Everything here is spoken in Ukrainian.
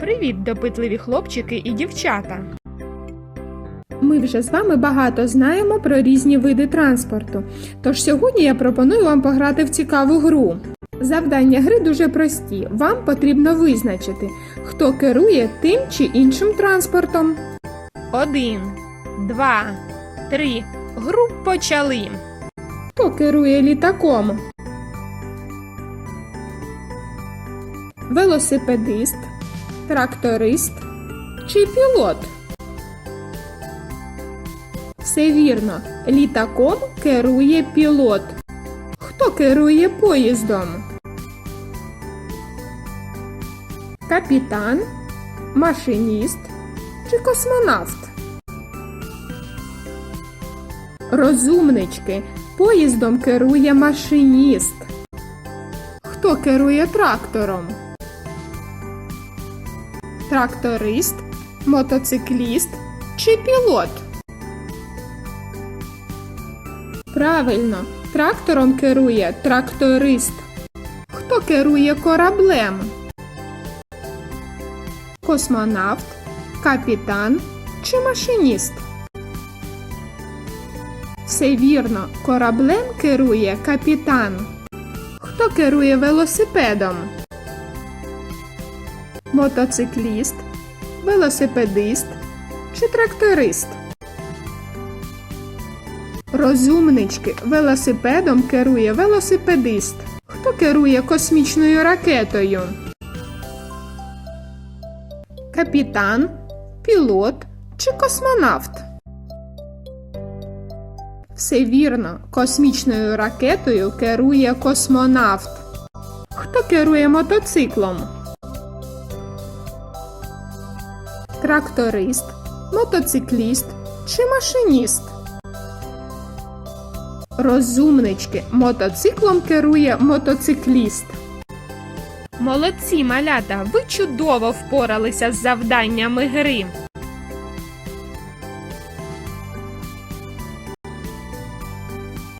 Привіт, допитливі хлопчики і дівчата! Ми вже з вами багато знаємо про різні види транспорту. Тож сьогодні я пропоную вам пограти в цікаву гру. Завдання гри дуже прості. Вам потрібно визначити, хто керує тим чи іншим транспортом. Один, два, три. Гру почали. Хто керує літаком? Велосипедист, тракторист чи пілот? Все вірно. Літаком керує пілот. Хто керує поїздом? Капітан, машиніст чи космонавт? Розумнички, поїздом керує машиніст. Хто керує трактором? Тракторист, мотоцикліст чи пілот? Правильно, трактором керує тракторист. Хто керує кораблем? Космонавт, капітан чи машиніст? Все вірно, кораблем керує капітан. Хто керує велосипедом? Мотоцикліст, велосипедист чи тракторист? Розумнички, велосипедом керує велосипедист. Хто керує космічною ракетою? Капітан, пілот чи космонавт? Все вірно, космічною ракетою керує космонавт. Хто керує мотоциклом? Тракторист, мотоцикліст чи машиніст? Розумнички, мотоциклом керує мотоцикліст. Молодці, малята! Ви чудово впоралися з завданнями гри.